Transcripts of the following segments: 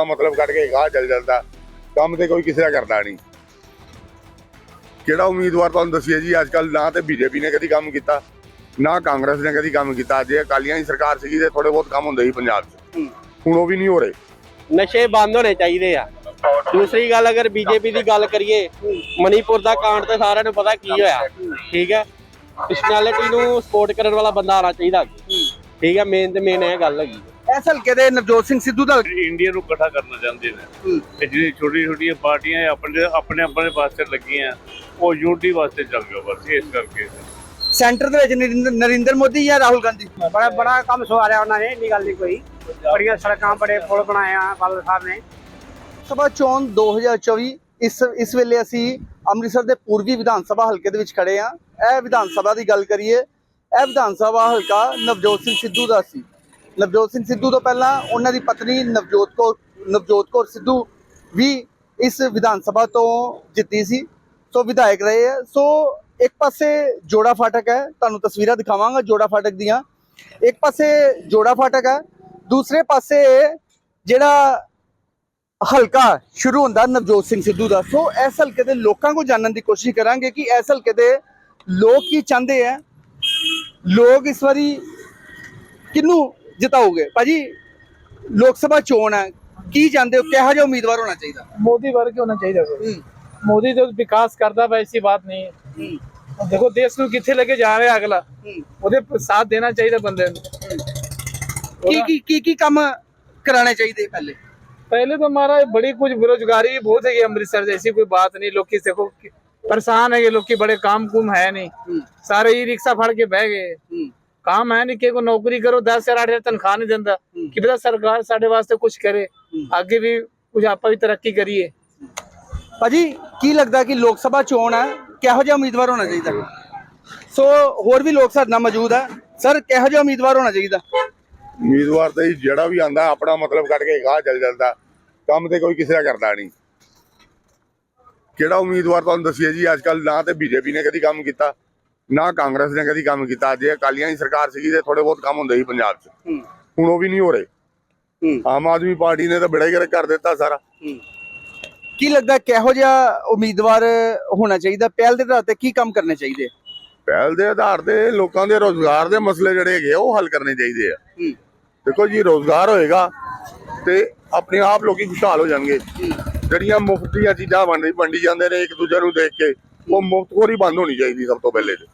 ਆਪਣਾ ਮਤਲਬ ਕੱਢ ਕੇ ਗਾਹ ਚੱਲ ਜਾਂਦਾ। ਕੰਮ ਤੇ ਕੋਈ ਕਿਸੇ ਦਾ ਕਰਦਾ ਨਹੀਂ। ਕਿਹੜਾ ਉਮੀਦਵਾਰ ਤੁਹਾਨੂੰ ਦੱਸੀਏ ਜੀ ਅੱਜ ਕੱਲ ਨਾ ਤੇ ਬੀਜੇਪੀ ਨੇ ਕਦੀ ਕੰਮ ਕੀਤਾ ਨਾ ਕਾਂਗਰਸ ਨੇ ਕਦੀ ਕੰਮ ਕੀਤਾ। ਜੇ ਅਕਾਲੀਆਂ ਦੀ ਸਰਕਾਰ ਸੀਗੀ ਤੇ ਥੋੜੇ ਬਹੁਤ ਕੰਮ ਹੁੰਦੇ ਸੀ ਪੰਜਾਬ 'ਚ। ਹੂੰ। ਹੁਣ ਉਹ ਵੀ ਨਹੀਂ ਹੋ ਰਹੇ। ਨਸ਼ੇ ਬੰਦ ਹੋਣੇ ਚਾਹੀਦੇ ਆ। ਦੂਸਰੀ ਗੱਲ ਅਗਰ ਬੀਜੇਪੀ ਦੀ ਗੱਲ ਕਰੀਏ ਮਨੀਪੁਰ ਦਾ ਕਾਂਡ ਤੇ ਸਾਰਿਆਂ ਨੂੰ ਪਤਾ ਕੀ ਹੋਇਆ। ਠੀਕ ਹੈ? ਪਰਸਨੈਲਿਟੀ ਨੂੰ ਸਪੋਰਟ ਕਰਨ ਵਾਲਾ ਬੰਦਾ ਆਣਾ ਚਾਹੀਦਾ। ਠੀਕ ਹੈ? ਮੇਨ ਤੇ ਮੇਨ ਇਹ ਗੱਲ ਹੈਗੀ। ਇਸ ਹਲਕੇ ਦੇ ਨਵਜੋਤ ਸਿੰਘ ਸਿੱਧੂ ਦਾ ਇੰਡੀਆ ਨੂੰ ਇਕੱਠਾ ਕਰਨਾ ਚਾਹੁੰਦੇ ਨੇ। ਤੇ ਜਿਹੜੀ ਛੋਟੀ ਛੋਟੀਆਂ ਪਾਰਟੀਆਂ ਆਪਣੇ ਆਪਣੇ ਆਪਣੇ ਵਾਸਤੇ ਲੱਗੀਆਂ ਉਹ ਯੂਨਿਟੀ ਵਾਸਤੇ ਚੱਲ ਗਿਆ ਬਸ ਇਸ ਕਰਕੇ। ਸੈਂਟਰ ਦੇ ਵਿੱਚ ਨਰਿੰਦਰ- ਨਰਿੰਦਰ ਮੋਦੀ ਜਾਂ ਰਾਹੁਲ ਗਾਂਧੀ? ਬੜਾ ਬੜਾ ਕੰਮ ਸਵਾਰਿਆ ਉਹਨਾਂ ਨੇ ਇੰਨੀ ਗੱਲ ਨਹੀਂ ਕੋਈ। ਬੜੀਆਂ ਸੜਕਾਂ ਬੜੇ ਪੁਲ ਬਣਾਏ ਆ ਬਾਦਲ ਸਾਹਿਬ ਨੇ। ਸਭਾ ਚੋਣ 2024 ਇਸ ਇਸ ਵੇਲੇ ਅਸੀਂ ਅੰਮ੍ਰਿਤਸਰ ਦੇ ਪੂਰਬੀ ਵਿਧਾਨ ਸਭਾ ਹਲਕੇ ਦੇ ਵਿੱਚ ਖੜੇ ਆ। ਇਹ ਵਿਧਾਨ ਸਭਾ ਦੀ ਗੱਲ ਕਰੀਏ ਇਹ ਵਿਧਾਨ ਸਭਾ ਹਲਕਾ ਨਵਜੋਤ ਸਿੰਘ ਸਿੱਧੂ ਦਾ ਸੀ। ਨਵਜੋਤ ਸਿੰਘ ਸਿੱਧੂ ਤੋਂ ਪਹਿਲਾਂ ਉਹਨਾਂ ਦੀ ਪਤਨੀ ਨਵਜੋਤ ਕੌਰ ਨਵਜੋਤ ਕੌਰ ਸਿੱਧੂ ਵੀ ਇਸ ਵਿਧਾਨ ਸਭਾ ਤੋਂ ਜਿੱਤੀ ਸੀ। ਸੋ ਵਿਧਾਇਕ ਰਹੇ ਆ। ਸੋ ਇੱਕ ਪਾਸੇ ਜੋੜਾ ਫਾਟਕ ਹੈ, ਤੁਹਾਨੂੰ ਤਸਵੀਰਾਂ ਦਿਖਾਵਾਂਗਾ ਜੋੜਾ ਫਾਟਕ ਦੀਆਂ। ਇੱਕ ਪਾਸੇ ਜੋੜਾ ਫਾਟਕ ਹੈ, ਦੂਸਰੇ ਪਾਸੇ ਜਿਹੜਾ ਹਲਕਾ ਸ਼ੁਰੂ ਹੁੰਦਾ ਨਵਜੋਤ ਸਿੰਘ ਸਿੱਧੂ ਦਾ। ਸੋ ਇਸ ਹਲਕੇ ਦੇ ਲੋਕਾਂ ਕੋ ਜਾਣਨ ਦੀ ਕੋਸ਼ਿਸ਼ ਕਰਾਂਗੇ ਕਿ ਇਸ ਹਲਕੇ ਦੇ ਲੋਕ ਕੀ ਚਾਹੁੰਦੇ ਆ। ਲੋਕ ਇਸ ਵਾਰੀ ਕਿਹਨੂੰ ਜਿਤਾਓਗੇ ਭਾਜੀ ਲੋਕ ਸਭਾ ਚੋਣ ਹੈ ਕੀ ਚਾਹੁੰਦੇ ਹੋ ਕਿਹੋ ਜਿਹਾ ਉਮੀਦਵਾਰ ਹੋਣਾ ਚਾਹੀਦਾ मोदी वर्ग होना चाहिए ਹੂੰ मोदी जो विकास करता ਵਾ ऐसी बात नहीं है ਹੂੰ देखो देश ਨੂੰ ਕਿੱਥੇ ਲੈ ਕੇ ਜਾ ਰਿਹਾ ਅਗਲਾ ਹੂੰ। ਉਹਦੇ ਸਾਥ ਦੇਣਾ ਚਾਹੀਦਾ ਬੰਦੇ ਨੂੰ ਕੀ ਕੀ ਕੀ ਕੀ ਕੰਮ ਕਰਾਣੇ ਚਾਹੀਦੇ ਪਹਿਲੇ पहले तो हमारा बड़ी कुछ बेरोजगारी भी बहुत है ये अमृतसर जैसी कोई बात नहीं लोग की देखो कि- परेशान है ये लोग की बड़े काम कुम है नहीं ਹੂੰ सारे ई रिक्शा फड़ के बह गए ਹੂੰ ਕੰਮ ਹੈ ਨਹੀਂ ਕਿ ਕੋ ਨੌਕਰੀ ਕਰੋ 10000 8000 ਤਨਖਾਹ ਨਹੀਂ ਦਿੰਦਾ। ਕਿ ਬਤਾ ਸਰਕਾਰ ਸਾਡੇ ਵਾਸਤੇ ਕੁਝ ਕਰੇ। ਅੱਗੇ ਵੀ ਕੁਝ ਆਪਾਂ ਵੀ ਤਰੱਕੀ ਕਰੀਏ। ਭਾਜੀ ਕੀ ਲੱਗਦਾ ਕਿ ਲੋਕ ਸਭਾ ਚੋਣ ਹੈ? ਕਿਹੋ ਜਿਹਾ ਉਮੀਦਵਾਰ ਹੋਣਾ ਚਾਹੀਦਾ? ਸੋ ਹੋਰ ਵੀ ਲੋਕ ਸਾਡੇ ਮੌਜੂਦ ਹੈ। ਸਰ ਕਿਹੋ ਜਿਹਾ ਉਮੀਦਵਾਰ ਹੋਣਾ ਚਾਹੀਦਾ? ਉਮੀਦਵਾਰ ਤਾਂ ਜਿਹੜਾ ਵੀ ਆਂਦਾ ਆਪਣਾ ਮਤਲਬ ਕੱਢ ਕੇ ਗਾਹ ਚੱਲ ਜਾਂਦਾ। ਕੰਮ ਤੇ ਕੋਈ ਕਿਸੇ ਦਾ ਕਰਦਾ ਨਹੀਂ ਕਿਹੜਾ ਉਮੀਦਵਾਰ ਤੁਹਾਨੂੰ ਦੱਸਿਆ ਜੀ ਅੱਜ ਕੱਲ ਨਾ ਤੇ ਬੀਜੇਪੀ ਨੇ ਕਦੀ ਕੰਮ ਕੀਤਾ। ਨਾ ਕਾਂਗਰਸ ਨੇ ਕਦੀ ਕੰਮ ਕੀਤਾ ਜੇ ਅਕਾਲੀਆਂ ਦੀ ਸਰਕਾਰ ਸੀਗੀ ਤੇ ਥੋੜੇ ਬਹੁਤ ਕੰਮ ਹੁੰਦੇ ਸੀ ਪੰਜਾਬ 'ਚ। ਹੁਣ ਉਹ ਵੀ ਨਹੀਂ ਹੋ ਰਹੇ। ਆਮ ਆਦਮੀ ਪਾਰਟੀ ਨੇ ਤਾਂ ਬੜਾ ਹੀ ਕਰ ਦਿੱਤਾ ਸਾਰਾ। ਕੀ ਲੱਗਦਾ ਕਿਹੋ ਜਿਹਾ ਉਮੀਦਵਾਰ ਹੋਣਾ ਚਾਹੀਦਾ ਪਹਿਲ ਦੇ ਆਧਾਰ ਤੇ ਕੀ ਕੰਮ ਕਰਨੇ ਚਾਹੀਦੇ? ਪਹਿਲ ਦੇ ਆਧਾਰ ਤੇ ਲੋਕਾਂ ਦੇ ਰੋਜ਼ਗਾਰ ਦੇ ਮਸਲੇ ਜਿਹੜੇ ਹੈਗੇ ਉਹ ਹੱਲ ਕਰਨੇ ਚਾਹੀਦੇ ਆ। ਦੇਖੋ ਜੀ ਰੋਜ਼ਗਾਰ ਹੋਏਗਾ ਤੇ ਆਪਣੇ ਆਪ ਲੋਕੀ ਖੁਸ਼ਹਾਲ ਹੋ ਜਾਣਗੇ। ਜਿਹੜੀਆਂ ਮੁਫਤ ਦੀਆਂ ਚੀਜ਼ਾਂ ਵੰਡੀ ਵੰਡੀ ਜਾਂਦੇ ਨੇ ਇੱਕ ਦੂਜੇ ਨੂੰ ਦੇਖ ਕੇ ਉਹ ਮੁਫਤਖੋਰੀ ਬੰਦ ਹੋਣੀ ਚਾਹੀਦੀ ਸਭ ਤੋਂ ਪਹਿਲੇ ਤੇ।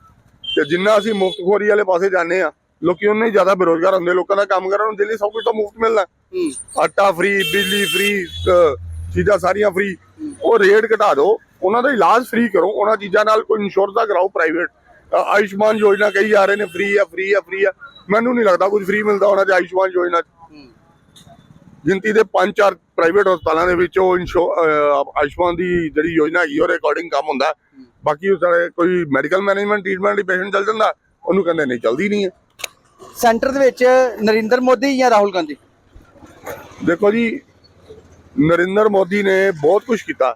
ਤੇ ਜਿੰਨਾ ਅਸੀਂ ਮੁਫਤਖੋਰੀ ਵਾਲੇ ਪਾਸੇ ਜਾਂਦੇ ਆ ਲੋਕੀ ਉਹਨਾਂ ਹੀ ਜ਼ਿਆਦਾ ਬੇਰੋਜ਼ਗਾਰ ਹੁੰਦੇ ਲੋਕਾਂ ਦਾ ਕੰਮ ਕਰਨ ਨੂੰ ਦਿੱਲੀ ਸਭ ਕੁਝ ਤਾਂ ਮੁਫਤ ਮਿਲਦਾ। ਆਟਾ ਫ੍ਰੀ ਬਿਜਲੀ ਫ੍ਰੀ ਚੀਜ਼ਾਂ ਸਾਰੀਆਂ ਫ੍ਰੀ ਉਹ ਰੇਟ ਘਟਾ ਦਿਓ ਉਹਨਾਂ ਦਾ ਇਲਾਜ ਫ੍ਰੀ ਕਰੋ। ਉਹਨਾਂ ਚੀਜ਼ਾਂ ਨਾਲ ਕੋਈ ਇੰਸ਼ੋਰ ਦਾ ਕਰਾਓ ਪ੍ਰਾਈਵੇਟ ਆਯੁਸ਼ਮਾਨ ਯੋਜਨਾ ਕਹੀ ਜਾ ਰਹੇ ਨੇ ਫ੍ਰੀ ਆ ਫ੍ਰੀ ਆ ਫ੍ਰੀ ਆ। ਮੈਨੂੰ ਨਹੀਂ ਲੱਗਦਾ ਕੁਝ ਫ੍ਰੀ ਮਿਲਦਾ ਉਹਨਾਂ ਦੇ ਆਯੁਸ਼ਮਾਨ ਯੋਜਨਾ 'ਚ। ਗਿਣਤੀ ਦੇ ਪੰਜ ਚਾਰ ਪ੍ਰਾਈਵੇਟ ਹਸਪਤਾਲਾਂ ਦੇ ਵਿੱਚ ਉਹ ਆਯੁਸ਼ਮਾਨ ਦੀ ਜਿਹੜੀ ਯੋਜਨਾ ਹੈਗੀ ਉਹਦੇ ਅਕੋਰਡਿੰਗ ਕੰਮ ਹੁੰਦਾ। ਬਾਕੀ ਉਹ ਸਾਰੇ ਕੋਈ ਮੈਡੀਕਲ ਮੈਨੇਜਮੈਂਟ ਟ੍ਰੀਟਮੈਂਟ ਲਈ ਪੇਸ਼ੈਂਟ ਚੱਲ ਜਾਂਦਾ ਉਹਨੂੰ ਕਹਿੰਦੇ ਨਹੀਂ ਚੱਲਦੀ ਨਹੀਂ ਹੈ। ਸੈਂਟਰ ਦੇ ਵਿੱਚ ਨਰਿੰਦਰ ਮੋਦੀ ਜਾਂ ਰਾਹੁਲ ਗਾਂਧੀ? ਦੇਖੋ ਜੀ ਨਰਿੰਦਰ ਮੋਦੀ ਨੇ ਬਹੁਤ ਕੁਝ ਕੀਤਾ।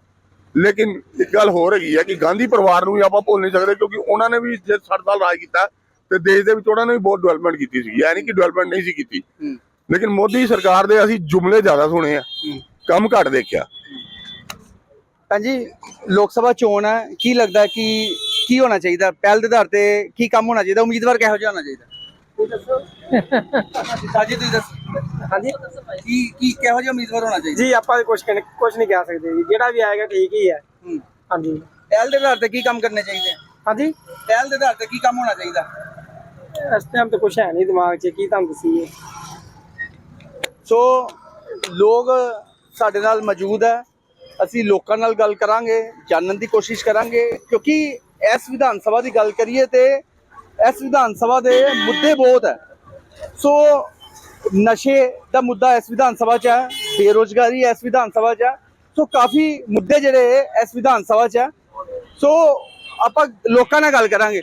ਲੇਕਿਨ ਇੱਕ ਗੱਲ ਹੋਰ ਹੈਗੀ ਹੈ ਕਿ ਗਾਂਧੀ ਪਰਿਵਾਰ ਨੂੰ ਵੀ ਆਪਾਂ ਭੁੱਲ ਨਹੀਂ ਸਕਦੇ ਕਿਉਂਕਿ ਉਹਨਾਂ ਨੇ ਵੀ ਜੇ 60 ਸਾਲ ਰਾਜ ਕੀਤਾ ਤੇ ਦੇਸ਼ ਦੇ ਵਿੱਚ ਉਹਨਾਂ ਨੇ ਵੀ ਬਹੁਤ ਡਿਵੈਲਪਮੈਂਟ ਕੀਤੀ ਸੀ ਨਹੀਂ ਕਿ ਡਿਵੈਲਪਮੈਂਟ ਨਹੀਂ ਸੀ ਕੀਤੀ। ਲੇਕਿਨ ਮੋਦੀ ਸਰਕਾਰ ਦੇ ਅਸੀਂ ਜੁਮਲੇ ਜ਼ਿਆਦਾ ਸੁਣੇ ਆ। ਕੰਮ ਘੱਟ ਦੇਖਿਆ। ਹਾਂਜੀ ਲੋਕ ਸਭਾ ਚੋਣ ਹੈ ਕੀ ਲੱਗਦਾ ਕਿ ਕੀ ਹੋਣਾ ਚਾਹੀਦਾ? ਪਹਿਲ ਦੇ ਆਧਾਰ ਤੇ ਕੀ ਕੰਮ ਹੋਣਾ ਚਾਹੀਦਾ? ਉਮੀਦਵਾਰ ਕਿਹੋ ਜਿਹਾ ਹੋਣਾ ਚਾਹੀਦਾ? ਹਾਂਜੀ ਤੁਸੀਂ ਦੱਸੋ। ਹਾਂਜੀ। ਕੀ ਕੀ ਕਿਹੋ ਜਿਹਾ ਉਮੀਦਵਾਰ ਹੋਣਾ ਚਾਹੀਦਾ? ਜੀ ਆਪਾਂ ਕੁਝ ਕੁਝ ਨਹੀਂ ਕਹਿ ਸਕਦੇ ਜੀ। ਜਿਹੜਾ ਵੀ ਆਏਗਾ ਠੀਕ ਹੀ ਹੈ। ਹਾਂਜੀ। ਪਹਿਲ ਦੇ ਆਧਾਰ ਤੇ ਕੀ ਕੰਮ ਕਰਨੇ ਚਾਹੀਦੇ? ਹਾਂਜੀ? ਪਹਿਲ ਦੇ ਆਧਾਰ ਤੇ ਕੀ ਕੰਮ ਹੋਣਾ ਚਾਹੀਦਾ? ਇਸ ਟਾਈਮ ਤੇ ਕੁਝ ਹੈ ਨਹੀਂ ਦਿਮਾਗ 'ਚ। ਕੀ ਤੁਹਾਨੂੰ ਦਸੀਏ? ਸੋ ਲੋਕ ਸਾਡੇ ਨਾਲ ਮੌਜੂਦ ਹੈ। ਅਸੀਂ ਲੋਕਾਂ ਨਾਲ ਗੱਲ ਕਰਾਂਗੇ, ਜਾਣਨ ਦੀ ਕੋਸ਼ਿਸ਼ ਕਰਾਂਗੇ, ਕਿਉਂਕਿ ਇਸ ਵਿਧਾਨ ਸਭਾ ਦੀ ਗੱਲ ਕਰੀਏ ਤੇ ਇਸ ਵਿਧਾਨ ਸਭਾ ਦੇ ਮੁੱਦੇ ਬਹੁਤ ਹੈ। ਸੋ ਨਸ਼ੇ ਦਾ ਮੁੱਦਾ ਇਸ ਵਿਧਾਨ ਸਭਾ 'ਚ ਹੈ, ਬੇਰੋਜ਼ਗਾਰੀ ਇਸ ਵਿਧਾਨ ਸਭਾ 'ਚ ਹੈ। ਸੋ ਕਾਫੀ ਮੁੱਦੇ ਜਿਹੜੇ ਇਸ ਵਿਧਾਨ ਸਭਾ 'ਚ ਹੈ। ਸੋ ਆਪਾਂ ਲੋਕਾਂ ਨਾਲ ਗੱਲ ਕਰਾਂਗੇ।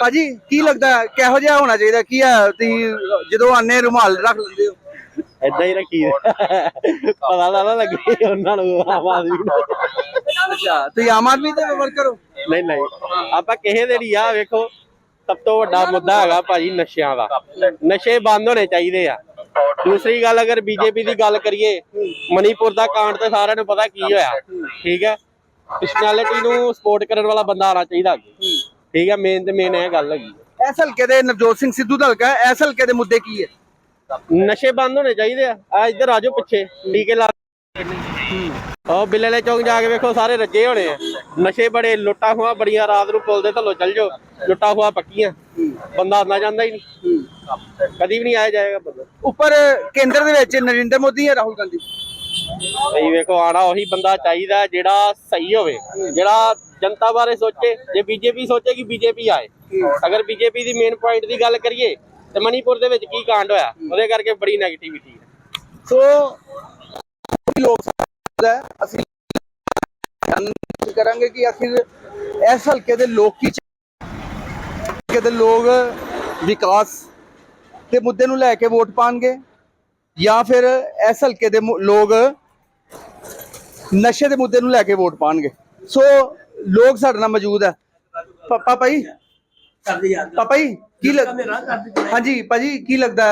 ਭਾਜੀ ਕੀ ਲੱਗਦਾ ਹੈ? ਕਿਹੋ ਜਿਹਾ ਹੋਣਾ ਚਾਹੀਦਾ? ਕੀ ਹੈ? ਤੁਸੀਂ ਜਦੋਂ ਆਨੇ ਰੁਮਾਲ ਰੱਖ ਲੈਂਦੇ ਹੋ। ਏਦਾਂ ਹੀ ਰੱਖੀ ਪਤਾ ਨਾ ਲੱਗੇ ਉਹਨਾਂ ਨੂੰ ਆਮ ਆਦਮੀ ਅੱਛਾ ਤੁਸੀਂ ਆਮ ਆਦਮੀ ਦੇ ਵਰਕਰ ਹੋ ਨਹੀਂ ਨਹੀਂ। ਆਪਾਂ ਕਿਸੇ ਦੇ ਨਹੀਂ ਆ ਵੇਖੋ। ਸਭ ਤੋਂ ਵੱਡਾ ਮੁੱਦਾ ਹੈਗਾ ਭਾਜੀ ਨਸ਼ਿਆਂ ਦਾ। ਨਸ਼ੇ ਬੰਦ ਹੋਣੇ ਚਾਹੀਦੇ ਆ। ਦੂਸਰੀ ਗੱਲ ਅਗਰ ਬੀਜੇਪੀ ਦੀ ਗੱਲ ਕਰੀਏ ਮਨੀਪੁਰ ਦਾ ਕਾਂਡ ਤੇ ਸਾਰਿਆਂ ਨੂੰ ਪਤਾ ਕੀ ਹੋਇਆ। ਠੀਕ ਹੈ? ਪਰਸਨੈਲਿਟੀ ਨੂੰ ਸਪੋਰਟ ਕਰਨ ਵਾਲਾ ਬੰਦਾ ਆਣਾ ਚਾਹੀਦਾ ਅੱਗੇ। ਠੀਕ ਹੈ ਮੇਨ ਤੇ ਮੇਨ ਇਹ ਗੱਲ ਹੈਗੀ ਇਸ ਹਲਕੇ ਦੇ ਨਵਜੋਤ ਸਿੰਘ ਸਿੱਧੂ ਦਾ ਹਲਕਾ ਹੈ ਇਸ ਹਲਕੇ ਦੇ ਮੁੱਦੇ ਕੀ ਹੈ? ਨਸ਼ੇ ਬੰਦ ਹੋਣੇ ਚਾਹੀਦੇ ਆ। ਆ ਇੱਧਰ ਆਜੋ ਪਿੱਛੇ ਟੀਕੇ ਲਾ ਉਹ ਬਿੱਲੇ ਚੌਂਕ ਜਾ ਕੇ ਵੇਖੋ ਸਾਰੇ ਰੱਜੇ ਹੋਣੇ ਆ। ਨਸ਼ੇ ਬੜੇ ਲੁੱਟਾਂ ਖੋਹਾਂ ਬੜੀਆਂ ਰਾਤ ਨੂੰ ਪੁੱਲ ਦੇ ਥੱਲੋਂ ਚੱਲ ਜਾਓ। ਲੁੱਟਾਂ ਖੋਹਾਂ ਪੱਕੀਆਂ। ਬੰਦਾ ਆਉਂਦਾ ਜਾਂਦਾ ਹੀ ਨਹੀਂ। ਕਦੀ ਵੀ ਨਹੀਂ ਆਇਆ ਜਾਏਗਾ ਬੰਦਾ। ਉੱਪਰ ਕੇਂਦਰ ਦੇ ਵਿੱਚ ਨਰਿੰਦਰ ਮੋਦੀ ਜਾਂ ਰਾਹੁਲ ਗਾਂਧੀ? ਸਹੀ ਵੇਖੋ ਆਣਾ ਉਹੀ ਬੰਦਾ ਚਾਹੀਦਾ ਜਿਹੜਾ ਸਹੀ ਹੋਵੇ। ਜਿਹੜਾ ਜਨਤਾ ਬਾਰੇ ਸੋਚੇ, ਜੇ ਬੀਜੇਪੀ ਸੋਚੇ ਕਿ ਬੀਜੇਪੀ ਆਏ। ਅਗਰ ਬੀਜੇਪੀ ਦੀ ਮੇਨ ਪੁਆਇੰਟ ਦੀ ਗੱਲ ਕਰੀਏ, ਤੇ ਮਨੀਪੁਰ ਦੇ ਵਿੱਚ ਕੀ ਕਾਂਡ ਹੋਇਆ? ਉਹਦੇ ਕਰਕੇ ਬੜੀ ਨੈਗੇਟਿਵਿਟੀ ਹੈ। ਸੋ, ਲੋਕ ਸਭਾ ਅਸੀਂ ਕਰਾਂਗੇ ਕਿ ਆਖਿਰ ਇਸ ਹਲਕੇ ਦੇ ਲੋਕ ਕੀ ਚਾਹੁੰਦੇ ਲੋਕ ਵਿਕਾਸ ਦੇ ਮੁੱਦੇ ਨੂੰ ਲੈ ਕੇ ਵੋਟ ਪਾਣਗੇ। ਜਾਂ ਫਿਰ ਇਸ ਹਲਕੇ ਦੇ ਲੋਕ ਨਸ਼ੇ ਦੇ ਮੁੱਦੇ ਨੂੰ ਲੈ ਕੇ ਵੋਟ ਪਾਣਗੇ। ਸੋ ਲੋਕ ਸਾਡੇ ਨਾਲ ਮੌਜੂਦ ਹੈ। ਪਾਪਾ ਜੀ? ਪਾਪਾ ਜੀ ਕੀ ਲੱਗ ਹਾਂਜੀ ਭਾਜੀ ਕੀ ਲੱਗਦਾ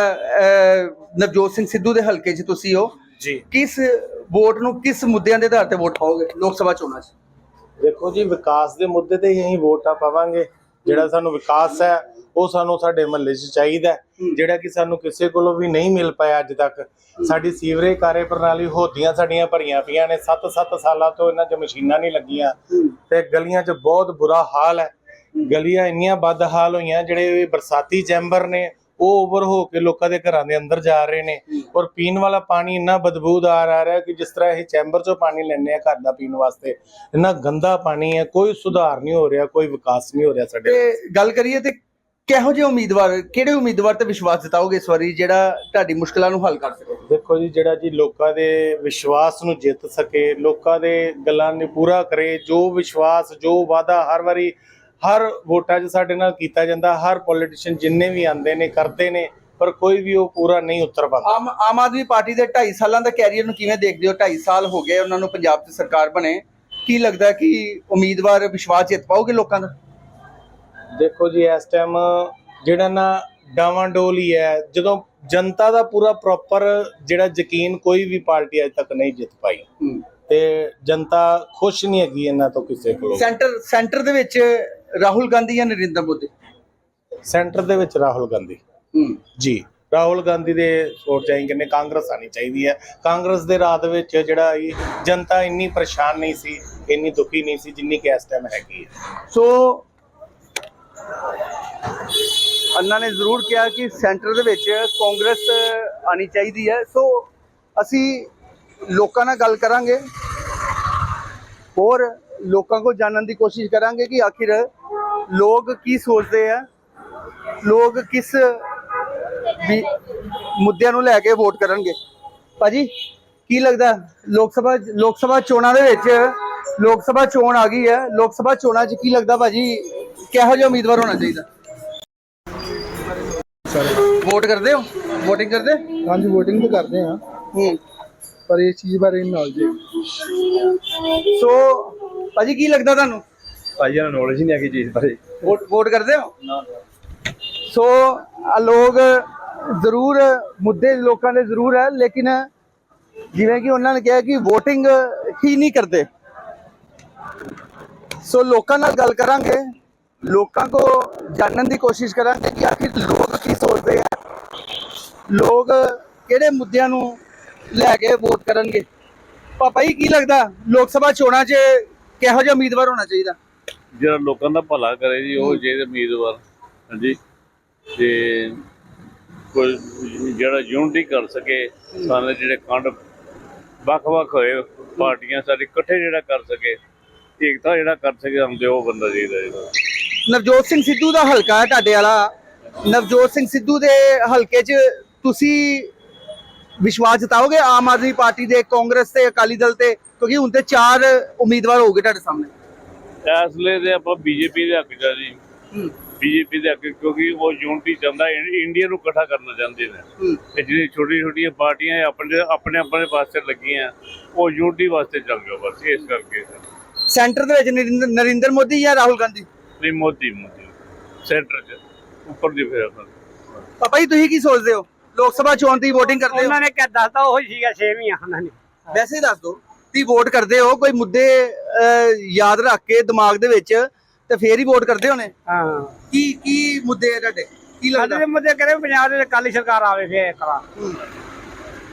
ਨਵਜੋਤ ਸਿੰਘ ਸਿੱਧੂ ਦੇ ਹਲਕੇ 'ਚ ਤੁਸੀਂ ਹੋ? ਜੀ। ਕਿਸ ਵੋਟ ਨੂੰ ਕਿਸ ਮੁੱਦਿਆਂ ਦੇ ਆਧਾਰ ਤੇ ਵੋਟ ਪਾਓਗੇ ਲੋਕ ਸਭਾ ਚੋਣਾਂ 'ਚ? ਦੇਖੋ ਜੀ ਵਿਕਾਸ ਦੇ ਮੁੱਦੇ ਤੇ ਹੀ ਅਸੀਂ ਵੋਟਾਂ ਪਾਵਾਂਗੇ। ਜਿਹੜਾ ਸਾਨੂੰ ਵਿਕਾਸ ਹੈ ਉਹ ਸਾਨੂੰ ਸਾਡੇ ਮਹੱਲੇ 'ਚ ਚਾਹੀਦਾ। ਜਿਹੜਾ ਕਿ ਸਾਨੂੰ ਕਿਸੇ ਕੋਲੋਂ ਵੀ ਨਹੀਂ ਮਿਲ ਪਾਇਆ ਅੱਜ ਤੱਕ। ਸਾਡੀ ਸੀਵਰੇਜ ਕਾਰੇ ਪ੍ਰਣਾਲੀ ਹੋਦੀਆਂ ਸਾਡੀਆਂ ਭਰੀਆਂ ਪਈਆਂ ਨੇ 7-7 ਸਾਲਾਂ ਤੋਂ ਇਹਨਾਂ 'ਚ ਮਸ਼ੀਨਾਂ ਨਹੀਂ ਲੱਗੀਆਂ। ਤੇ ਗਲੀਆਂ 'ਚ ਬਹੁਤ ਬੁਰਾ ਹਾਲ ਹੈ। ਗਲੀਆਂ ਇੰਨੀਆਂ ਬਦ ਹਾਲ ਹੋਈਆਂ ਜਿਹੜੇ ਬਰਸਾਤੀ ਚੈਂਬਰ ਨੇ ਉਹ ਓਵਰ ਹੋ ਕੇ ਲੋਕਾਂ ਦੇ ਘਰਾਂ ਦੇ ਅੰਦਰ ਜਾ ਰਹੇ ਨੇ। ਔਰ ਪੀਣ ਵਾਲਾ ਪਾਣੀ ਇੰਨਾ ਬਦਬੂਦਾਰ ਆ ਰਿਹਾ ਕਿ ਜਿਸ ਤਰ੍ਹਾਂ ਇਹ ਚੈਂਬਰ 'ਚੋਂ ਪਾਣੀ ਲੈਂਦੇ ਆ ਘਰ ਦਾ ਪੀਣ ਵਾਸਤੇ ਇੰਨਾ ਗੰਦਾ ਪਾਣੀ ਹੈ ਕੋਈ ਸੁਧਾਰ ਨਹੀਂ ਹੋ ਰਿਹਾ ਕੋਈ ਵਿਕਾਸ ਨਹੀਂ ਹੋ ਰਿਹਾ ਸਾਡੇ ਤੇ ਗੱਲ ਕਰੀਏ ਤੇ ਕਿਹੋ ਜਿਹੇ ਉਮੀਦਵਾਰ ਕਿਹੜੇ ਉਮੀਦਵਾਰ ਤੇ ਵਿਸ਼ਵਾਸ ਜਤਾਓਗੇ ਇਸ ਵਾਰੀ ਜਿਹੜਾ ਤੁਹਾਡੀ ਮੁਸ਼ਕਲਾਂ ਨੂੰ ਹੱਲ ਕਰ ਸਕੇ? ਦੇਖੋ ਜੀ ਜਿਹੜਾ ਜੀ ਲੋਕਾਂ ਦੇ ਵਿਸ਼ਵਾਸ ਨੂੰ ਜਿੱਤ ਸਕੇ ਲੋਕਾਂ ਦੇ ਗੱਲਾਂ ਨੂੰ ਪੂਰਾ ਕਰੇ ਜੋ ਵਿਸ਼ਵਾਸ ਜੋ ਵਾਅਦਾ ਹਰ ਵਾਰੀ ਹਰ ਵੋਟਾਂ 'ਚ ਸਾਡੇ ਨਾਲ ਕੀਤਾ ਜਾਂਦਾ ਹਰ ਪੋਲੀਟੀਸ਼ੀਅਨ ਜਿੰਨੇ ਵੀ ਆਉਂਦੇ ਨੇ ਕਰਦੇ ਨੇ ਪਰ ਕੋਈ ਵੀ ਉਹ ਪੂਰਾ ਨਹੀਂ ਉਤਰ ਪਾਉਂਦਾ। ਆਮ ਆਮ ਆਦਮੀ ਪਾਰਟੀ ਦੇ 2.5 ਸਾਲਾਂ ਦਾ ਕੈਰੀਅਰ ਨੂੰ ਕਿਵੇਂ ਦੇਖਦੇ ਹੋ? 2.5 ਸਾਲ ਹੋ ਗਏ ਉਹਨਾਂ ਨੂੰ ਪੰਜਾਬ 'ਚ ਸਰਕਾਰ ਬਣੇ। ਕੀ ਲੱਗਦਾ ਕਿ ਉਮੀਦਵਾਰ ਵਿਸ਼ਵਾਸ ਜਿੱਤ ਪਾਓਗੇ ਲੋਕਾਂ ਦਾ? ਦੇਖੋ ਜੀ ਇਸ ਟਾਈਮ ਜਿਹੜਾ ਨਾ ਡਾਵਾਂਡੋਲ ਹੀ ਹੈ ਜਦੋਂ ਜਨਤਾ ਦਾ ਪੂਰਾ ਪ੍ਰੋਪਰ ਜਿਹੜਾ ਯਕੀਨ ਕੋਈ ਵੀ ਪਾਰਟੀ ਅਜੇ ਤੱਕ ਨਹੀਂ ਜਿੱਤ ਪਾਈ। ਤੇ ਜਨਤਾ ਖੁਸ਼ ਨਹੀਂ ਹੈਗੀ ਇਹਨਾਂ ਤੋਂ ਕਿਸੇ ਕੋਲੋਂ। ਸੈਂਟਰ ਸੈਂਟਰ ਦੇ ਵਿੱਚ ਰਾਹੁਲ ਗਾਂਧੀ ਜਾਂ ਨਰਿੰਦਰ ਮੋਦੀ? ਸੈਂਟਰ ਦੇ ਵਿੱਚ ਰਾਹੁਲ ਗਾਂਧੀ। ਜੀ ਰਾਹੁਲ ਗਾਂਧੀ ਦੇ ਸੋਚ ਚਾਹੀ ਕਹਿੰਦੇ ਕਾਂਗਰਸ ਆਣੀ ਚਾਹੀਦੀ ਹੈ। ਕਾਂਗਰਸ ਦੇ ਰਾਜ ਵਿੱਚ ਜਿਹੜਾ ਜਨਤਾ ਇੰਨੀ ਪਰੇਸ਼ਾਨ ਨਹੀਂ ਸੀ ਇੰਨੀ ਦੁਖੀ ਨਹੀਂ ਸੀ ਜਿੰਨੀ ਕਿ ਇਸ ਟਾਈਮ ਹੈਗੀ ਹੈ। ਸੋ ਅੰਨਾ ਨੇ ਜ਼ਰੂਰ ਕਿਹਾ ਕਿ ਸੈਂਟਰ ਦੇ ਵਿੱਚ ਕਾਂਗਰਸ ਆਣੀ ਚਾਹੀਦੀ ਹੈ। ਸੋ, ਅਸੀਂ ਲੋਕਾਂ ਨਾਲ ਗੱਲ ਕਰਾਂਗੇ ਹੋਰ ਲੋਕਾਂ ਕੋਲ ਜਾਣਨ ਦੀ ਕੋਸ਼ਿਸ਼ ਕਰਾਂਗੇ ਕਿ ਆਖਿਰ ਲੋਕ ਕੀ ਸੋਚਦੇ ਆ, ਲੋਕ ਕਿਸ ਮੁੱਦਿਆਂ ਨੂੰ ਲੈ ਕੇ ਵੋਟ ਕਰਨਗੇ। ਭਾਜੀ, ਕੀ ਲੱਗਦਾ ਲੋਕ ਸਭਾ ਲੋਕ ਸਭਾ ਚੋਣਾਂ ਦੇ ਵਿੱਚ, ਲੋਕ ਸਭਾ ਚੋਣ ਆ ਗਈ ਹੈ, ਲੋਕ ਸਭਾ ਚੋਣਾਂ 'ਚ ਕੀ ਲੱਗਦਾ ਭਾਜੀ? ਕਿਹੋ ਜਿਹਾ ਉਮੀਦਵਾਰ ਹੋਣਾ ਚਾਹੀਦਾ? ਵੋਟ ਕਰਦੇ ਹੋ? VOTING ਕਰਦੇ? ਹਾਂਜੀ VOTING ਤਾਂ ਕਰਦੇ ਆ ਹੂੰ। ਪਰ ਇਸ ਚੀਜ਼ ਬਾਰੇ ਨੌਲੇਜ ਹੈ ਸੋ ਭਾਜੀ ਕੀ ਲੱਗਦਾ ਤੁਹਾਨੂੰ? ਭਾਈ ਨੂੰ ਨੌਲੇਜ ਹੀ ਨਹੀਂ ਹੈਗੀ ਚੀਜ਼ ਬਾਰੇ। ਵੋਟ ਵੋਟ ਕਰਦੇ ਹੋ? ਸੋ ਆ ਲੋਕ ਜ਼ਰੂਰ ਮੁੱਦੇ ਲੋਕਾਂ ਦੇ ਜ਼ਰੂਰ ਹੈ ਲੇਕਿਨ ਜਿਵੇਂ ਕਿ ਉਹਨਾਂ ਨੇ ਕਿਹਾ ਕਿ VOTING ਹੀ ਨਹੀਂ ਕਰਦੇ। ਸੋ ਲੋਕਾਂ ਨਾਲ ਗੱਲ ਕਰਾਂਗੇ। ਲੋਕਾਂ ਕੋ ਜਾਣਨ ਦੀ ਕੋਸ਼ਿਸ਼ ਕਰਾਂਗੇ ਕਿ ਆਖਿਰ ਲੋਕ ਕੀ ਸੋਚਦੇ ਆ। ਲੋਕ ਕਿਹੜੇ ਮੁੱਦਿਆਂ ਨੂੰ ਲੈ ਕੇ ਵੋਟ ਕਰਨਗੇ? ਪਾਪਾ ਜੀ ਕੀ ਲੱਗਦਾ? ਲੋਕ ਸਭਾ ਚੋਣਾਂ 'ਚ ਕਿਹੋ ਜਿਹਾ ਉਮੀਦਵਾਰ ਹੋਣਾ ਚਾਹੀਦਾ? ਜਿਹੜਾ ਲੋਕਾਂ ਦਾ ਭਲਾ ਕਰੇ ਜੀ ਉਹ ਜਿਹਦੇ ਉਮੀਦਵਾਰ ਹਾਂਜੀ। ਤੇ ਕੋਈ ਜਿਹੜਾ ਯੂਨਿਟੀ ਕਰ ਸਕੇ ਸਾਰੇ ਜਿਹੜੇ ਕੰਡ ਵੱਖ-ਵੱਖ ਹੋਏ ਪਾਰਟੀਆਂ ਸਾਰੇ ਇਕੱਠੇ ਜਿਹੜਾ ਕਰ ਸਕੇ ਏਕਤਾ ਜਿਹੜਾ ਕਰ ਸਕੇ ਹਮਦੇ ਉਹ ਬੰਦਾ ਚਾਹੀਦਾ ਜਿਹੜਾ ਨਵਜੋਤ ਸਿੰਘ ਸਿੱਧੂ ਦਾ ਹਲਕਾ ਹੈ ਤੁਹਾਡੇ ਵਾਲਾ। ਨਵਜੋਤ ਸਿੰਘ ਸਿੱਧੂ ਦੇ ਹਲਕੇ 'ਚ ਤੁਸੀਂ ਵਿਸ਼ਵਾਸ ਜਤਾਓਗੇ ਆਮ ਆਦਮੀ ਪਾਰਟੀ ਦੇ ਕਾਂਗਰਸ ਤੇ ਅਕਾਲੀ ਦਲ ਤੇ? ਕਿਉਂਕਿ ਹੁਣ ਤੇ ਚਾਰ ਉਮੀਦਵਾਰ ਹੋਗੇ ਤੁਹਾਡੇ ਸਾਹਮਣੇ। ਲਈ ਤੇ ਆਪਾਂ ਬੀਜੇਪੀ ਦੇ ਹੱਕ ਆ ਜੀ। ਬੀਜੇਪੀ ਦੇ ਹੱਕ ਕਿਉਂਕਿ ਉਹ ਯੂਨਿਟੀ ਚਾਹੁੰਦਾ ਇੰਡੀਆ ਨੂੰ ਇਕੱਠਾ ਕਰਨਾ ਚਾਹੁੰਦੇ ਨੇ। ਹੂੰ। ਤੇ ਜਿਹੜੀ ਛੋਟੀ ਛੋਟੀਆਂ ਪਾਰਟੀਆਂ ਆਪਣੇ ਆਪਣੇ ਆਪਣੇ ਪਾਸੇ ਲੱਗੀਆਂ ਉਹ ਯੂਨਿਟੀ ਵਾਸਤੇ ਚੱਲ ਜਾਓ ਬਸ ਇਸ ਕਰਕੇ। ਸੈਂਟਰ ਦੇ ਵਿੱਚ ਨਰਿੰਦਰ ਮੋਦੀ ਜਾਂ ਰਾਹੁਲ ਗਾਂਧੀ? ਨਹੀਂ ਮੋਦੀ ਮੋਦੀ। ਸੈਂਟਰ ਚ ਉੱਪਰ ਦੀ ਫੇਰ ਪਾਪਾ ਜੀ ਤੁਸੀਂ ਕੀ ਸੋਚਦੇ ਹੋ? ਲੋਕ ਸਭਾ ਚੋਣ ਦੀ VOTING ਕਰਦੇ ਹੋ? ਉਹਨਾਂ ਨੇ ਕਿਹਾ ਦੱਸਦਾ ਉਹ ਸੀਗਾ ਛੇ ਹੀ ਆ ਉਹਨਾਂ ਨੇ। ਵੈਸੇ ਹੀ ਦੱਸ ਦਿਓ ਤੁਸੀਂ ਵੋਟ ਕਰਦੇ ਹੋ ਕੋਈ ਮੁੱਦੇ ਅਹ, ਯਾਦ ਰੱਖ ਕੇ ਦਿਮਾਗ ਦੇ ਵਿੱਚ ਤੇ ਫੇਰ ਹੀ ਵੋਟ ਕਰਦੇ ਹੋਣੇ? ਹਾਂ। ਕੀ ਕੀ ਮੁੱਦੇ ਆ ਤੁਹਾਡੇ? ਕੀ ਲੱਗਦਾ? ਸਾਡੇ ਮੁੱਦੇ ਕਰੇ ਪੰਜਾਬ ਦੇ ਕਾਲੀ ਸਰਕਾਰ ਆਵੇ ਫੇਰ ਕਰਾ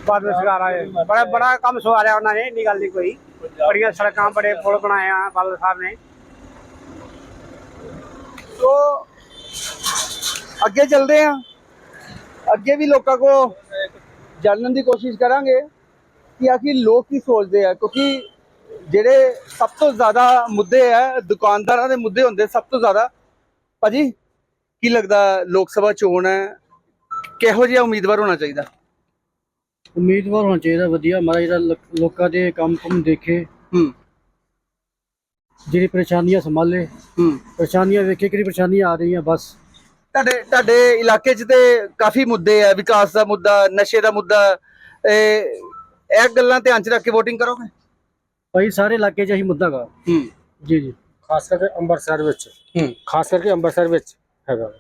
ਬਾਦਲ ਸਰਕਾਰ ਆਵੇ। ਬੜਾ ਬੜਾ ਕੰਮ ਸਵਾਰਿਆ ਉਹਨਾਂ ਨੇ ਇੰਨੀ ਗੱਲ ਨਹੀਂ ਕੋਈ। ਬੜੀਆਂ ਸੜਕਾਂ ਬੜੇ ਪੁਲ ਬਣਾਏ ਆ ਬਾਦਲ ਸਾਹਿਬ ਨੇ। ਸੋ ਅੱਗੇ ਚੱਲਦੇ ਆ। ਅੱਗੇ ਵੀ ਲੋਕਾਂ ਕੋ ਜਾਣਨ ਦੀ ਕੋਸ਼ਿਸ਼ ਕਰਾਂਗੇ ਕਿ ਆਖਿਰ ਲੋਕ ਕੀ ਸੋਚਦੇ ਆ ਕਿਉਂਕਿ ਜਿਹੜੇ ਸਭ ਤੋਂ ਜ਼ਿਆਦਾ ਮੁੱਦੇ ਆ ਦੁਕਾਨਦਾਰਾਂ ਦੇ ਮੁੱਦੇ ਹੁੰਦੇ ਸਭ ਤੋਂ ਜ਼ਿਆਦਾ। ਭਾਜੀ ਕੀ ਲੱਗਦਾ ਲੋਕ ਸਭਾ ਚੋਣ ਹੈ? ਕਿਹੋ ਜਿਹਾ ਉਮੀਦਵਾਰ ਹੋਣਾ ਚਾਹੀਦਾ? ਉਮੀਦਵਾਰ ਹੋਣਾ ਚਾਹੀਦਾ ਵਧੀਆ। ਮਾਰਾ ਜਿਹੜਾ ਲੋਕ- ਲੋਕਾਂ ਦੇ ਕੰਮ ਕੁਮ ਦੇਖੇ। ਹੂੰ। ਜਿਹੜੀ ਪਰੇਸ਼ਾਨੀਆਂ ਸੰਭਾਲੇ ਹੂੰ। ਪਰੇਸ਼ਾਨੀਆਂ ਵੇਖੇ ਕਿਹੜੀ ਪਰੇਸ਼ਾਨੀਆਂ ਆ ਰਹੀਆਂ ਬਸ। ਤੁਹਾਡੇ ਤੁਹਾਡੇ ਇਲਾਕੇ 'ਚ ਤੇ ਕਾਫੀ ਮੁੱਦੇ ਆ ਵਿਕਾਸ ਦਾ ਮੁੱਦਾ ਨਸ਼ੇ ਦਾ ਮੁੱਦਾ ਇਹ ਇਹ ਗੱਲਾਂ ਧਿਆਨ 'ਚ ਰੱਖ ਕੇ VOTING ਕਰੋਗੇ? ਭਾਈ ਸਾਰੇ ਇਲਾਕੇ 'ਚ ਇਹੀ ਮੁੱਦਾ ਗਾ। ਹੂੰ। ਜੀ ਜੀ। ਖਾਸ ਕਰਕੇ ਅੰਮ੍ਰਿਤਸਰ ਵਿੱਚ। ਹੂੰ। ਖਾਸ ਕਰਕੇ ਅੰਮ੍ਰਿਤਸਰ ਵਿੱਚ ਹੈਗਾ।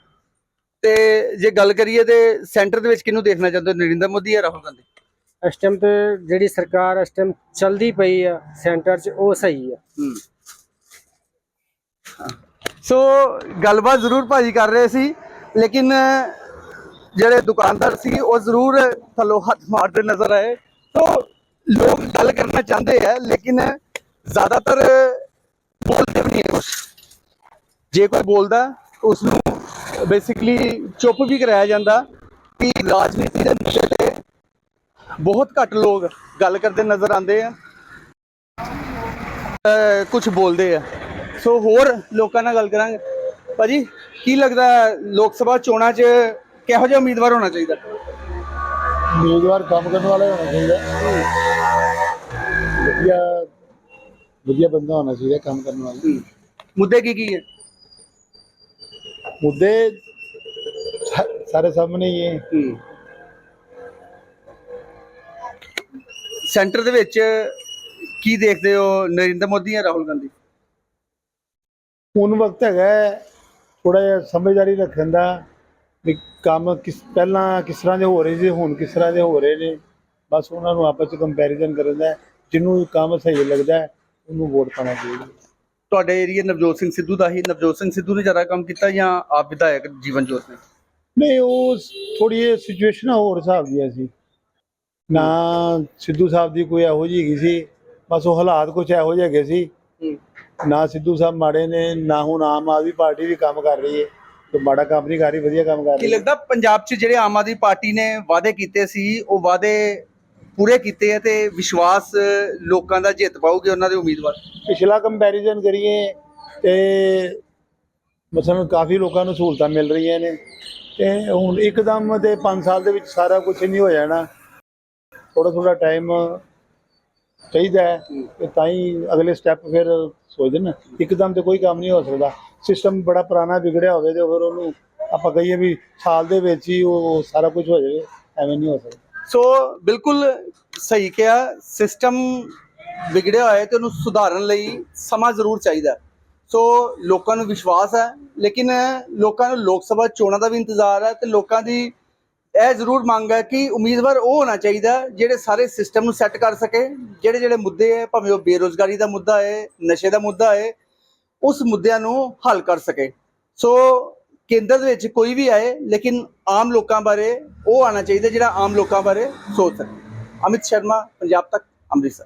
ਤੇ ਜੇ ਗੱਲ ਕਰੀਏ ਤੇ ਸੈਂਟਰ ਦੇ ਵਿੱਚ ਕਿਹਨੂੰ ਦੇਖਣਾ ਚਾਹੁੰਦੇ ਹੋ ਨਰਿੰਦਰ ਮੋਦੀ ਜਾਂ ਰਾਹੁਲ ਗਾਂਧੀ? ਇਸ ਟਾਈਮ ਤੇ ਜਿਹੜੀ ਸਰਕਾਰ ਇਸ ਟਾਈਮ ਚਲਦੀ ਪਈ ਆ ਸੈਂਟਰ 'ਚ ਉਹ ਸਹੀ ਆ। ਸੋ ਗੱਲਬਾਤ ਜ਼ਰੂਰ ਭਾਜੀ ਕਰ ਰਹੇ ਸੀ, ਲੇਕਿਨ, ਜਿਹੜੇ ਦੁਕਾਨਦਾਰ ਸੀ, ਉਹ ਜ਼ਰੂਰ ਥੱਲੋਂ ਹੱਥ ਮਾਰਦੇ ਨਜ਼ਰ ਆਏ। ਸੋ ਲੋਕ ਗੱਲ ਕਰਨਾ ਚਾਹੁੰਦੇ ਆ, ਲੇਕਿਨ ਜ਼ਿਆਦਾਤਰ ਬੋਲਦੇ ਵੀ ਨਹੀਂ ਹੈ ਕੁਛ। ਜੇ ਕੋਈ ਬੋਲਦਾ ਉਸ ਨੂੰ ਬੇਸਿਕਲੀ ਚੁੱਪ ਵੀ ਕਰਾਇਆ ਜਾਂਦਾ ਕਿ ਰਾਜਨੀਤੀ ਦੇ ਵਿਸ਼ੇ ਤੇ ਬਹੁਤ ਘੱਟ ਲੋਕ ਗੱਲ ਕਰਦੇ ਨਜ਼ਰ ਆਉਂਦੇ ਆ। ਕੁਝ ਬੋਲਦੇ ਆ। ਸੋ ਹੋਰ ਲੋਕਾਂ ਨਾਲ ਗੱਲ ਕਰਾਂਗੇ। ਭਾਜੀ ਕੀ ਲੱਗਦਾ ਲੋਕ ਸਭਾ ਚੋਣਾਂ 'ਚ ਕਿਹੋ ਜਿਹਾ ਉਮੀਦਵਾਰ ਹੋਣਾ ਚਾਹੀਦਾ? ਉਮੀਦਵਾਰ ਕੰਮ ਕਰਨ ਵਾਲਾ ਹੋਣਾ ਚਾਹੀਦਾ। ਵਧੀਆ ਵਧੀਆ ਬੰਦਾ ਹੋਣਾ ਚਾਹੀਦਾ ਕੰਮ ਕਰਨ ਵਾਲਾ। ਮੁੱਦੇ ਕੀ ਕੀ ਹੈ? ਮੁੱਦੇ ਸਾ- ਸਾਰੇ ਸਾਹਮਣੇ ਹੀ। ਹੈ। ਸੈਂਟਰ ਦੇ ਵਿੱਚ ਕੀ ਦੇਖਦੇ ਹੋ ਨਰਿੰਦਰ ਮੋਦੀ ਜਾਂ ਰਾਹੁਲ ਗਾਂਧੀ? ਹੁਣ ਵਕਤ ਹੈਗਾ ਥੋੜਾ ਜਿਹਾ ਸਮਝਦਾਰੀ ਰੱਖਣ ਦਾ ਵੀ ਕੰਮ ਕਿਸ ਪਹਿਲਾਂ ਕਿਸ ਤਰ੍ਹਾਂ ਦੇ ਹੋ ਰਹੇ ਸੀ ਹੁਣ ਕਿਸ ਤਰ੍ਹਾਂ ਦੇ ਹੋ ਰਹੇ ਨੇ। ਬਸ ਉਹਨਾਂ ਨੂੰ ਆਪਸ ਵਿੱਚ ਕੰਪੈਰੀਜ਼ਨ ਕਰਨ ਦਾ। ਜਿਹਨੂੰ ਕੰਮ ਸਹੀ ਲੱਗਦਾ ਉਹਨੂੰ ਵੋਟ ਪਾਣਾ ਚਾਹੀਦਾ। ਤੁਹਾਡੇ ਏਰੀਆ ਨਵਜੋਤ ਸਿੰਘ ਸਿੱਧੂ ਦਾ ਹੀ ਨਵਜੋਤ ਸਿੰਘ ਸਿੱਧੂ ਨੇ ਜ਼ਿਆਦਾ ਕੰਮ ਕੀਤਾ ਜਾਂ ਆਪ ਵਿਧਾਇਕ ਜੀਵਨ ਜੋਤ ਨੇ? ਨਹੀਂ ਉਹ ਥੋੜੀ ਜਿਹੀ ਸਿਚੁਏਸ਼ਨ ਹੋਰ ਹਿਸਾਬ ਦੀਆਂ ਸੀ ਨਾ ਸਿੱਧੂ ਸਾਹਿਬ ਦੀ ਕੋਈ ਇਹੋ ਜਿਹੀ ਹੈਗੀ ਸੀ ਬਸ ਉਹ ਹਾਲਾਤ ਕੁਝ ਇਹੋ ਜਿਹੇ ਹੈਗੇ ਸੀ ਨਾ ਸਿੱਧੂ ਸਾਹਿਬ ਮਾੜੇ ਨੇ ਨਾ ਹੁਣ ਆਮ ਆਦਮੀ ਪਾਰਟੀ ਵੀ ਕੰਮ ਕਰ ਰਹੀ ਹੈ। ਤੇ ਮਾੜਾ ਕੰਮ ਨਹੀਂ ਕਰ ਰਹੀ ਵਧੀਆ ਕੰਮ ਕਰ ਕੀ ਰਹੀ ਹੈ। ਲੱਗਦਾ ਪੰਜਾਬ 'ਚ ਜਿਹੜੇ ਆਮ ਆਦਮੀ ਪਾਰਟੀ ਨੇ ਵਾਅਦੇ ਕੀਤੇ ਸੀ ਉਹ ਵਾਅਦੇ ਪੂਰੇ ਕੀਤੇ ਆ ਤੇ ਵਿਸ਼ਵਾਸ ਲੋਕਾਂ ਦਾ ਜਿੱਤ ਪਾਉਗੇ ਉਹਨਾਂ ਦੇ ਉਮੀਦਵਾਰ? ਪਿਛਲਾ ਕੰਪੈਰੀਜ਼ਨ ਕਰੀਏ ਤੇ ਮਸਲਨ ਕਾਫੀ ਲੋਕਾਂ ਨੂੰ ਸਹੂਲਤਾਂ ਮਿਲ ਰਹੀਆਂ ਨੇ ਤੇ ਹੁਣ ਇੱਕਦਮ ਤੇ 5 ਸਾਲ ਦੇ ਵਿੱਚ ਸਾਰਾ ਕੁਝ ਨਹੀਂ ਹੋ ਜਾਣਾ। ਥੋੜਾ ਥੋੜਾ ਟਾਈਮ ਚਾਹੀਦਾ ਹੈ ਤੇ ਤਾਂ ਹੀ ਅਗਲੇ ਸਟੈਪ ਫਿਰ ਸੋਚਦੇ ਨਾ। ਇੱਕਦਮ ਤੇ ਕੋਈ ਕੰਮ ਨਹੀਂ ਹੋ ਸਕਦਾ। ਸਿਸਟਮ ਬੜਾ ਪੁਰਾਣਾ ਵਿਗੜਿਆ ਹੋਵੇ ਤੇ ਫਿਰ ਉਹਨੂੰ ਆਪਾਂ ਕਹੀਏ ਵੀ ਸਾਲ ਦੇ ਵਿੱਚ ਹੀ ਉਹ ਸਾਰਾ ਕੁਝ ਹੋ ਜਾਵੇ, ਐਵੇਂ ਨਹੀਂ ਹੋ ਸਕਦਾ। ਸੋ ਬਿਲਕੁਲ ਸਹੀ ਕਿਹਾ। ਸਿਸਟਮ ਵਿਗੜਿਆ ਹੋਇਆ ਹੈ ਤੇ ਉਹਨੂੰ ਸੁਧਾਰਨ ਲਈ ਸਮਾਂ ਜ਼ਰੂਰ ਚਾਹੀਦਾ ਸੋ ਲੋਕਾਂ ਨੂੰ ਵਿਸ਼ਵਾਸ ਹੈ, ਲੇਕਿਨ ਲੋਕਾਂ ਨੂੰ ਲੋਕ ਸਭਾ ਚੋਣਾਂ ਦਾ ਵੀ ਇੰਤਜ਼ਾਰ ਹੈ ਤੇ ਲੋਕਾਂ ਦੀ ਇਹ ਜ਼ਰੂਰ ਮੰਗ ਹੈ ਕਿ ਉਮੀਦਵਾਰ ਉਹ ਹੋਣਾ ਚਾਹੀਦਾ ਜਿਹੜੇ ਸਾਰੇ ਸਿਸਟਮ ਨੂੰ ਸੈੱਟ ਕਰ ਸਕੇ, ਜਿਹੜੇ ਜਿਹੜੇ ਮੁੱਦੇ ਹੈ, ਭਾਵੇਂ ਉਹ ਬੇਰੋਜ਼ਗਾਰੀ ਦਾ ਮੁੱਦਾ ਹੈ, ਨਸ਼ੇ ਦਾ ਮੁੱਦਾ ਹੈ, ਉਸ ਮੁੱਦਿਆਂ ਨੂੰ ਹੱਲ ਕਰ ਸਕੇ। ਸੋ ਕੇਂਦਰ ਦੇ ਵਿੱਚ ਕੋਈ ਵੀ ਆਏ, ਲੇਕਿਨ ਆਮ ਲੋਕਾਂ ਬਾਰੇ ਉਹ ਆਣਾ ਚਾਹੀਦਾ ਜਿਹੜਾ ਆਮ ਲੋਕਾਂ ਬਾਰੇ ਸੋਚ ਸਕੇ। ਅਮਿਤ ਸ਼ਰਮਾ, ਪੰਜਾਬ ਤੱਕ, ਅੰਮ੍ਰਿਤਸਰ।